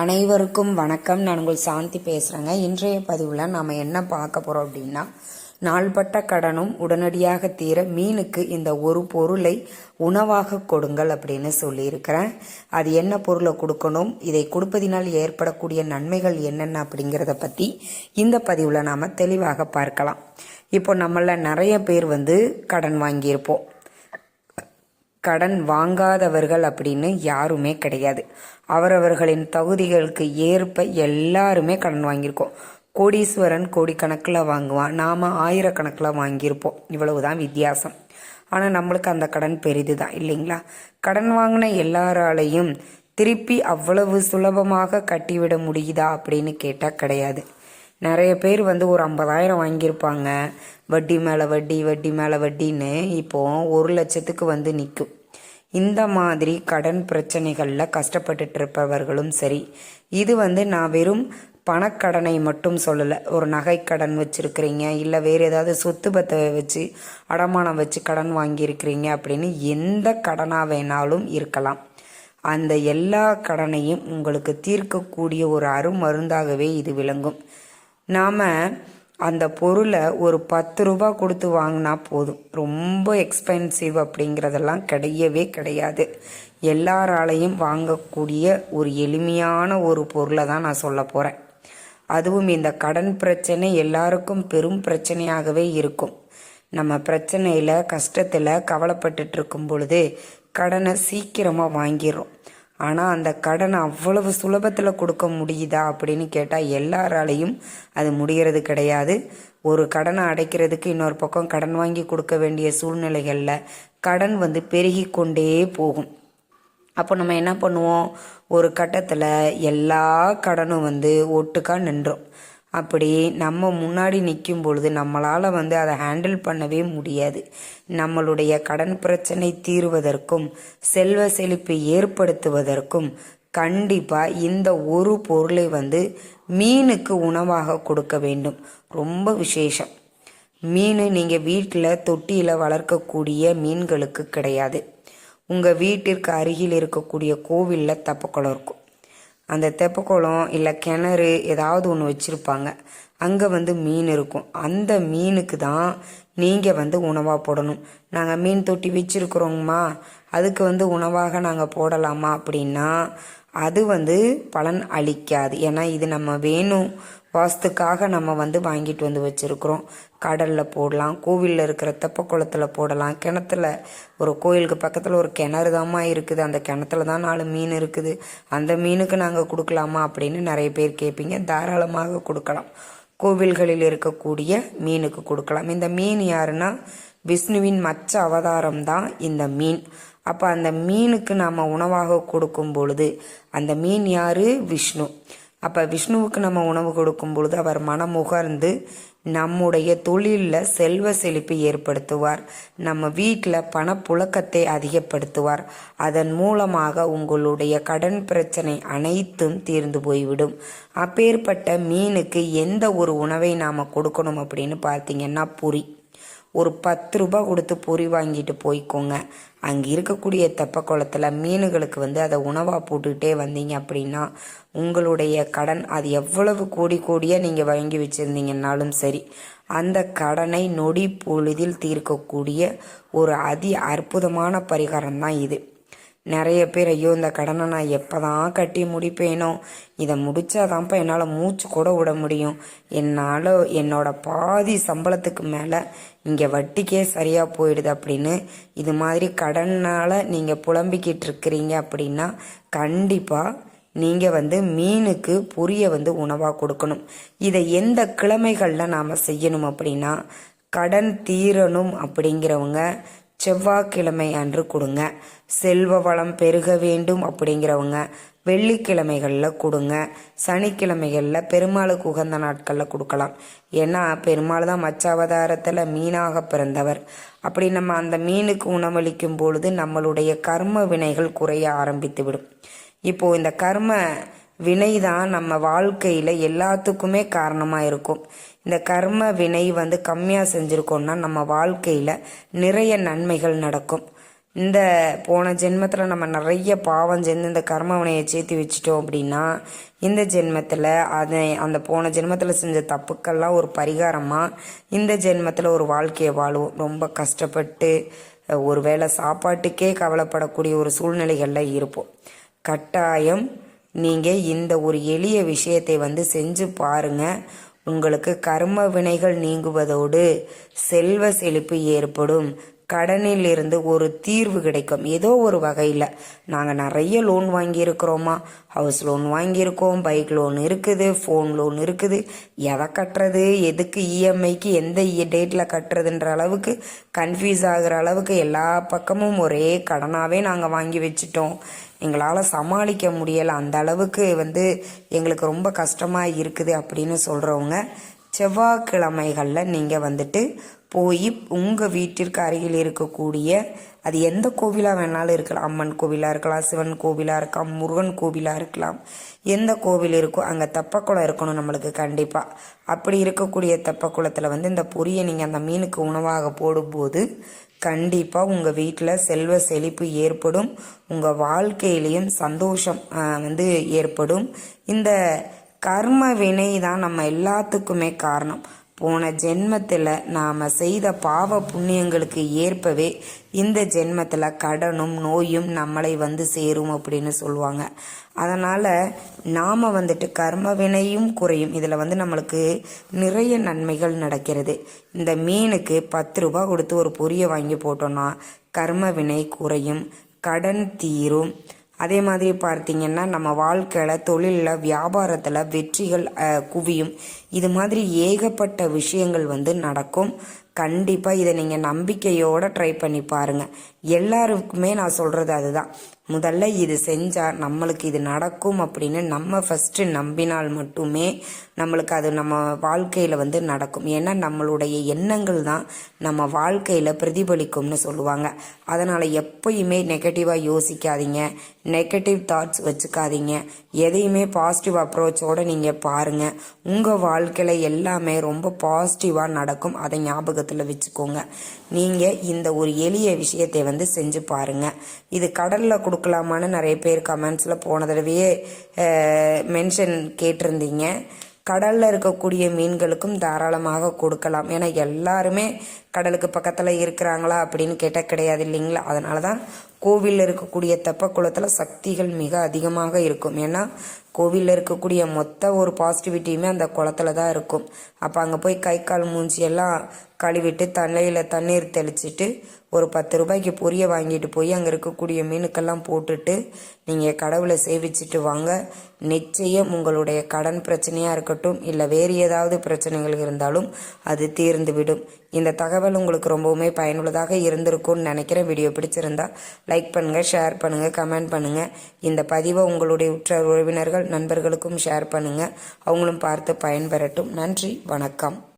அனைவருக்கும் வணக்கம். நான் உங்கள் சாந்தி பேசுகிறேங்க இன்றைய பதிவில் நாம் என்ன பார்க்க போகிறோம் அப்படின்னா நாள்பட்ட கடனும் உடனடியாக தீர மீனுக்கு இந்த ஒரு பொருளை உணவாக கொடுங்கள் அப்படின்னு சொல்லியிருக்கிறேன். அது என்ன பொருளை கொடுக்கணும்? இதை கொடுப்பதினால் ஏற்படக்கூடிய நன்மைகள் என்னென்ன அப்படிங்கிறத பற்றி இந்த பதிவில் நாம் தெளிவாக பார்க்கலாம். இப்போ நம்மள நிறைய பேர் வந்து கடன் வாங்கியிருப்போம். கடன் வாங்காதவர்கள் அப்படின்னு யாருமே கிடையாது. அவரவர்களின் தகுதிகளுக்கு ஏற்ப எல்லாருமே கடன் வாங்கியிருக்கோம். கோடீஸ்வரன் கோடிக்கணக்கில் வாங்குவான். நாம் ஆயிரக்கணக்கில் வாங்கியிருப்போம். இவ்வளவுதான் வித்தியாசம். ஆனால் நம்மளுக்கு அந்த கடன் பெரிது தான் இல்லைங்களா? கடன் வாங்கின எல்லாராலையும் திருப்பி அவ்வளவு சுலபமாக கட்டிவிட முடியுதா அப்படின்னு கேட்டால் கிடையாது. நிறைய பேர் வந்து ஒரு ஐம்பதாயிரம் வாங்கியிருப்பாங்க. வட்டி மேலே வட்டி வட்டி மேலே வட்டின்னு இப்போது ஒரு லட்சத்துக்கு வந்து நிற்கும் இந்த மாதிரி கடன் பிரச்சனைகளில் கஷ்டப்பட்டுட்டு இருப்பவர்களும் சரி இது வந்து நான் வெறும் பணக்கடனை மட்டும் சொல்லலை. ஒரு நகைக்கடன் வச்சுருக்கிறீங்க இல்லை வேறு ஏதாவது சொத்து பத்தை வச்சு அடமானம் வச்சு கடன் வாங்கியிருக்கிறீங்க அப்படின்னு எந்த கடனாக வேணாலும் இருக்கலாம். அந்த எல்லா கடனையும் உங்களுக்கு தீர்க்கக்கூடிய ஒரு அருமருந்தாகவே இது விளங்கும். நாம் அந்த பொருளை ஒரு பத்து ரூபா கொடுத்து வாங்கினா போதும். ரொம்ப எக்ஸ்பென்சிவ் அப்படிங்கிறதெல்லாம் கிடையவே கிடையாது. எல்லாராலையும் வாங்கக்கூடிய ஒரு எளிமையான ஒரு பொருளை தான் நான் சொல்ல போகிறேன் அதுவும் இந்த கடன் பிரச்சனை எல்லாருக்கும் பெரும் பிரச்சனையாகவே இருக்கும். நம்ம பிரச்சனையில் கஷ்டத்தில் கவலைப்பட்டுட்டு இருக்கும் பொழுது கடனை சீக்கிரமாக வாங்கிடுறோம். ஆனால் அந்த கடன் அவ்வளவு சுலபத்தில் கொடுக்க முடியுதா அப்படின்னு கேட்டால் எல்லாராலையும் அது முடிகிறது கிடையாது. ஒரு கடனை அடைக்கிறதுக்கு இன்னொரு பக்கம் கடன் வாங்கி கொடுக்க வேண்டிய சூழ்நிலைகளில் கடன் வந்து பெருகி கொண்டே போகும். அப்போ நம்ம என்ன பண்ணுவோம்? ஒரு கட்டத்தில் எல்லா கடனும் வந்து ஒட்டுக்கா நின்றோம். அப்படி நம்ம முன்னாடி நிற்கும் பொழுது நம்மளால் வந்து அதை ஹேண்டில் பண்ணவே முடியாது. நம்மளுடைய கடன் பிரச்சனை தீர்வதற்கும் செல்வ செழிப்பு ஏற்படுத்துவதற்கும் கண்டிப்பாக இந்த ஒரு பொருளை வந்து மீனுக்கு உணவாக கொடுக்க வேண்டும். ரொம்ப விசேஷம். மீன் நீங்கள் வீட்டில் தொட்டியில் வளர்க்கக்கூடிய மீன்களுக்கு கிடையாது. உங்கள் வீட்டிற்கு அருகில் இருக்கக்கூடிய கோவிலில் தப்பக்குளம் இருக்கும். அந்த தெப்பக்குளம் இல்லை கிணறு ஏதாவது ஒன்று வச்சுருப்பாங்க. அங்கே வந்து மீன் இருக்கும். அந்த மீனுக்கு தான் நீங்கள் வந்து உணவாக போடணும். நாங்கள் மீன் தொட்டி வச்சுருக்குறோங்கம்மா. அதுக்கு வந்து உணவாக நாங்கள் போடலாமா அப்படின்னா அது வந்து பலன் அளிக்காது. ஏன்னா இது நம்ம வேணும். வாஸ்துக்காக நம்ம வந்து வாங்கிட்டு வந்து வச்சுருக்குறோம். கடலில் போடலாம் கோவிலில் இருக்கிற தெப்ப குளத்தில் போடலாம். கிணத்துல ஒரு கோயிலுக்கு பக்கத்தில் ஒரு கிணறு தாம்மா இருக்குது. அந்த கிணத்துல தான் நாலு மீன் இருக்குது. அந்த மீனுக்கு நாங்கள் கொடுக்கலாமா அப்படின்னு நிறைய பேர் கேட்பீங்க தாராளமாக கொடுக்கலாம். கோவில்களில் இருக்கக்கூடிய மீனுக்கு கொடுக்கலாம். இந்த மீன் யாருன்னா விஷ்ணுவின் மச்ச அவதாரம் தான் இந்த மீன். அப்போ அந்த மீனுக்கு நாம் உணவாக கொடுக்கும் பொழுது அந்த மீன் யாரு? விஷ்ணு. அப்போ விஷ்ணுவுக்கு நம்ம உணவு கொடுக்கும் பொழுது அவர் மனமுகர்ந்து நம்முடைய தொழிலில் செல்வ செழிப்பு ஏற்படுத்துவார். நம்ம வீட்டில் பணப்புழக்கத்தை அதிகப்படுத்துவார். அதன் மூலமாக உங்களுடைய கடன் பிரச்சனை அனைத்தும் தீர்ந்து போய்விடும். அப்பேற்பட்ட மீனுக்கு எந்த ஒரு உணவை நாம் கொடுக்கணும் அப்படின்னு பார்த்தீங்கன்னா புரி. ஒரு பத்து ரூபா கொடுத்து பொறி வாங்கிட்டு போய்க்கோங்க. அங்கே இருக்கக்கூடிய தெப்ப குளத்தில் மீனுகளுக்கு வந்து அதை உணவாக போட்டுக்கிட்டே வந்தீங்க அப்படின்னா உங்களுடைய கடன் அது எவ்வளவு கோடி கோடியாக நீங்கள் வாங்கி வச்சுருந்தீங்கன்னாலும் சரி அந்த கடனை நொடி பொழுதில் தீர்க்கக்கூடிய ஒரு அதி அற்புதமான பரிகாரம் தான் இது. நிறைய பேர் ஐயோ இந்த கடனை நான் எப்போ தான் கட்டி முடிப்பேனோ? இதை முடித்தாதான்ப்பா என்னால் மூச்சு கூட விட முடியும். என்னால் என்னோட பாதி சம்பளத்துக்கு மேலே இங்கே வட்டிக்கே சரியாக போயிடுது அப்படின்னு இது மாதிரி கடனால் நீங்கள் புலம்பிக்கிட்டு இருக்கிறீங்க அப்படின்னா கண்டிப்பாக நீங்கள் வந்து மீனுக்கு பொரிய வந்து உணவாக கொடுக்கணும். இதை எந்த கிழமைகளில் நாம் செய்யணும் அப்படின்னா கடன் தீரணும் அப்படிங்கிறவங்க செவ்வாய்க்கிழமை அன்று கொடுங்க. செல்வ வளம் பெருக வேண்டும் அப்படிங்கிறவங்க வெள்ளிக்கிழமைகளில் கொடுங்க. சனிக்கிழமைகளில் பெருமாளுக்கு உகந்த நாட்களில் கொடுக்கலாம். ஏன்னா பெருமாள் தான் மச்சாவதாரத்தில் மீனாக பிறந்தவர். அப்படி நம்ம அந்த மீனுக்கு உணவளிக்கும் பொழுது நம்மளுடைய கர்ம வினைகள் குறைய ஆரம்பித்து விடும் இப்போது இந்த கர்ம வினை தான் நம்ம வாழ்க்கையில் எல்லாத்துக்குமே காரணமாக இருக்கும். இந்த கர்ம வினை வந்து கம்மியாக செஞ்சுருக்கோம்னா நம்ம வாழ்க்கையில் நிறைய நன்மைகள் நடக்கும். இந்த போன ஜென்மத்தில் நம்ம நிறைய பாவம் செஞ்சு இந்த கர்ம வினையை சேர்த்து வச்சிட்டோம் அப்படின்னா இந்த ஜென்மத்தில் அதை அந்த போன ஜென்மத்தில் செஞ்ச தப்புக்கெல்லாம் ஒரு பரிகாரமாக இந்த ஜென்மத்தில் ஒரு வாழ்க்கையை வாழுவோம். ரொம்ப கஷ்டப்பட்டு ஒருவேளை சாப்பாட்டுக்கே கவலைப்படக்கூடிய ஒரு சூழ்நிலைகளில் இருப்போம். கட்டாயம் நீங்கள் இந்த ஒரு எளிய விஷயத்தை வந்து செஞ்சு பாருங்கள் உங்களுக்கு கர்ம வினைகள் நீங்குவதோடு செல்வ செழிப்பு ஏற்படும். கடனில் இருந்து ஒரு தீர்வு கிடைக்கும். ஏதோ ஒரு வகையில். நாங்கள் நிறைய லோன் வாங்கியிருக்கிறோமா? ஹவுஸ் லோன் வாங்கியிருக்கோம். பைக் லோன் இருக்குது. ஃபோன் லோன் இருக்குது. எதை கட்டுறது? எதுக்கு இஎம்ஐக்கு எந்த டேட்டில் கட்டுறதுன்ற அளவுக்கு கன்ஃபியூஸ் ஆகிற அளவுக்கு எல்லா பக்கமும் ஒரே கடனாகவே நாங்கள் வாங்கி வச்சுட்டோம். எங்களால் சமாளிக்க முடியலை. அந்த அளவுக்கு வந்து எங்களுக்கு ரொம்ப கஷ்டமாக இருக்குது அப்படின்னு சொல்கிறவங்க செவ்வாய்க்கிழமைகளில் நீங்கள் வந்துட்டு போய் உங்கள் வீட்டிற்கு அருகில் இருக்கக்கூடிய அது எந்த கோவிலாக வேணாலும் இருக்கலாம். அம்மன் கோவிலாக இருக்கலாம் சிவன் கோவிலாக இருக்கலாம் முருகன் கோவிலாக இருக்கலாம். எந்த கோவில் இருக்கோ அங்கே தெப்பக்குளம் இருக்கணும் நம்மளுக்கு கண்டிப்பாக அப்படி இருக்கக்கூடிய தெப்பக்குளத்தில் வந்து இந்த பொரியை நீங்கள் அந்த மீனுக்கு உணவாக போடும்போது கண்டிப்பாக உங்கள் வீட்டில் செல்வ செழிப்பு ஏற்படும். உங்கள் வாழ்க்கையிலையும் சந்தோஷம் வந்து ஏற்படும். இந்த கர்ம வினை தான் நம்ம எல்லாத்துக்குமே காரணம். போன ஜென்மத்தில் நாம் செய்த பாவ புண்ணியங்களுக்கு ஏற்பவே இந்த ஜென்மத்தில் கடனும் நோயும் நம்மளை வந்து சேரும் அப்படின்னு சொல்லுவாங்க. அதனால் நாம் வந்துட்டு கர்ம வினையும் குறையும். இதில் வந்து நம்மளுக்கு நிறைய நன்மைகள் நடக்கிறது. இந்த மீனுக்கு பத்து ரூபா கொடுத்து ஒரு பொரிய வாங்கி போட்டோன்னா கர்ம வினை குறையும் கடன் தீரும் அதே மாதிரி பார்த்தீங்கன்னா நம்ம வாழ்க்கையில் தொழிலில் வியாபாரத்தில் வெற்றிகள் குவியும். இது மாதிரி ஏகப்பட்ட விஷயங்கள் வந்து நடக்கும். கண்டிப்பாக இதை நீங்கள் நம்பிக்கையோடு ட்ரை பண்ணி பாருங்கள் எல்லாருக்குமே நான் சொல்கிறது அதுதான். முதல்ல இது செஞ்சால் நம்மளுக்கு இது நடக்கும் அப்படின்னு நம்ம ஃபஸ்ட்டு நம்பினால் மட்டுமே நம்மளுக்கு அது நம்ம வாழ்க்கையில் வந்து நடக்கும். ஏன்னா நம்மளுடைய எண்ணங்கள் தான் நம்ம வாழ்க்கையில் பிரதிபலிக்கும்னு சொல்லுவாங்க. அதனால் எப்பயுமே நெகட்டிவாக யோசிக்காதீங்க. நெகட்டிவ் தாட்ஸ் வச்சுக்காதீங்க. எதையுமே பாசிட்டிவ் அப்ரோச்சோடு நீங்கள் பாருங்கள் உங்கள் வாழ்க்கையில் எல்லாமே ரொம்ப பாசிட்டிவாக நடக்கும். அதை ஞாபகத்தில் வச்சுக்கோங்க. நீங்கள் இந்த ஒரு எளிய விஷயத்தை வந்து செஞ்சு பாருங்கள் இது கடலில் கொடுக்கலாமான்னு நிறைய பேர் கமெண்ட்ஸில் போன தடவையே மென்ஷன் கேட்டிருந்தீங்க. கடலில் இருக்கக்கூடிய மீன்களுக்கும் தாராளமாக கொடுக்கலாம். ஏன்னா எல்லாருமே கடலுக்கு பக்கத்தில் இருக்கிறாங்களா அப்படின்னு கேட்டால் கிடையாது இல்லைங்களா? அதனால தான் கோவிலில் இருக்கக்கூடிய தெப்ப குளத்தில் சக்திகள் மிக அதிகமாக இருக்கும். ஏன்னா கோவிலில் இருக்கக்கூடிய மொத்த ஒரு பாசிட்டிவிட்டியுமே அந்த குளத்துல தான் இருக்கும். அப்போ அங்கே போய் கை கால் மூஞ்சி எல்லாம் கழுவிட்டு தலையில் தண்ணீர் தெளிச்சிட்டு ஒரு பத்து ரூபாய்க்கு பொரிய வாங்கிட்டு போய் அங்கே இருக்கக்கூடிய மீனுக்கெல்லாம் போட்டுட்டு நீங்கள் கடவுளை சேவிச்சுட்டு வாங்க. நிச்சயம் உங்களுடைய கடன் பிரச்சனையாக இருக்கட்டும் இல்லை வேறு ஏதாவது பிரச்சனைகள் இருந்தாலும் அது தீர்ந்துவிடும். இந்த தகவல் உங்களுக்கு ரொம்பவுமே பயனுள்ளதாக இருந்திருக்கும்னு நினைக்கிறேன். வீடியோ பிடிச்சிருந்தா லைக் பண்ணுங்கள் ஷேர் பண்ணுங்கள் கமெண்ட் பண்ணுங்கள் இந்த பதிவை உங்களுடைய உற்ற உறவினர்கள் நண்பர்களுக்கும் ஷேர் பண்ணுங்கள் அவங்களும் பார்த்து பயன்பெறட்டும். நன்றி வணக்கம்.